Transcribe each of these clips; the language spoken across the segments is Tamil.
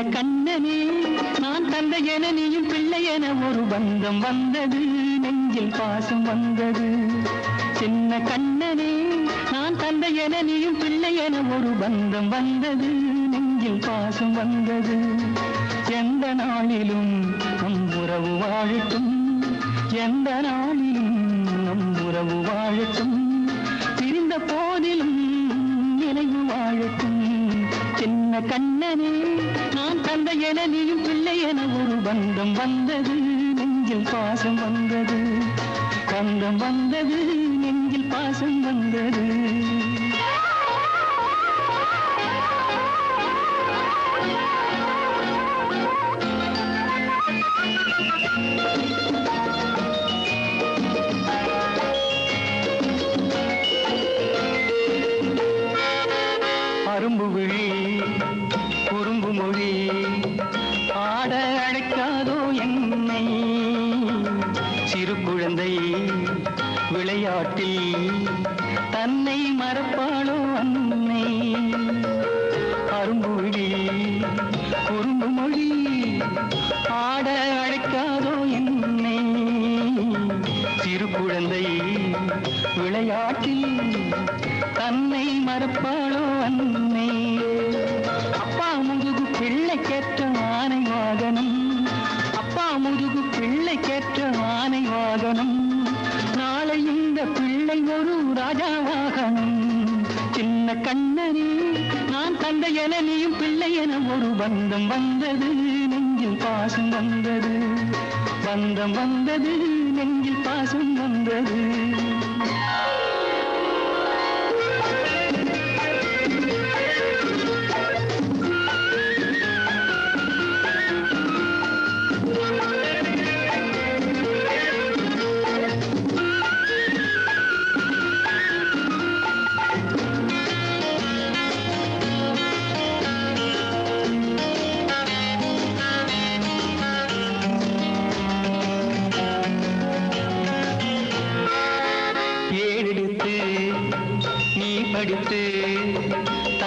என கண்ணனே நான் தந்தை என நீயும் பிள்ளை என ஒரு பந்தம் வந்தது. நெஞ்சில் பாசம் வந்தது. சின்ன கண்ணனே நான் தந்தை என நீயும் பிள்ளை என ஒரு பந்தம் வந்தது. நெஞ்சில் பாசம் வந்தது. எந்த நாளிலும் நம் உறவு வாழட்டும். எந்த நாளிலும் நான் தந்தை என நீயும் பிள்ளை என ஒரு பந்தம் வந்தது நெஞ்சில் பாசம் வந்தது. பந்தம் வந்தது நெஞ்சில் பாசம் வந்தது. விளையாட்டில் தன்னை மறப்பாளோ அன்னை? அரும்பு விழி குறும்பு மொழி ஆட அழைக்காதோ என்னை? சிறு குழந்தை விளையாட்டில் தன்னை மறப்பாளோ அன்னை? இந்த பிள்ளை ஒரு ராஜாவாகணும் சின்ன கண்ணனே நான் தந்தை என நீயும் பிள்ளை என ஒரு பந்தம் வந்தது நெஞ்சில் பாசம் வந்தது. பந்தம் வந்தது நெஞ்சில் பாசம் வந்தது.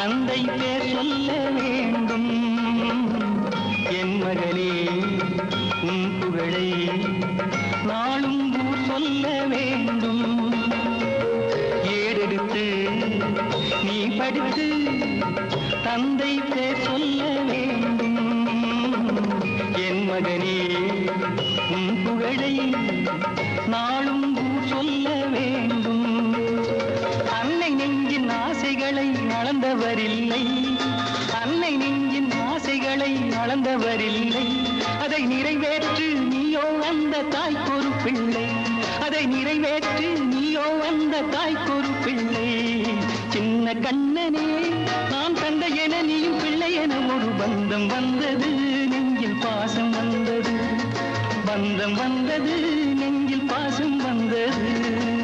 தந்தை பேர் சொல்ல வேண்டும். என் மகளே உன் புகழை நாளும் ஊர் சொல்ல வேண்டும். ஏறெடுத்து நீ படித்து தந்தை பேர் சொல்ல வேண்டும். என் மகனே உன் புகழை நாளும் ஊர் சொல்ல வேண்டும். அளந்தவரில்லை அன்னை நெஞ்சின் ஆசைகளை அளந்தவரில்லை அதை நிறைவேற்று நீயோ அந்த தாய்க்கொரு பிள்ளை அதை நிறைவேற்று நீயோ அந்த தாய்க்கொரு பிள்ளை சின்ன கண்ணனே நான் தந்தை என நீயும் பிள்ளை என ஒரு பந்தம் வந்தது. நெஞ்சில் பாசம் வந்தது. பந்தம் வந்தது நெஞ்சில் பாசம் வந்தது.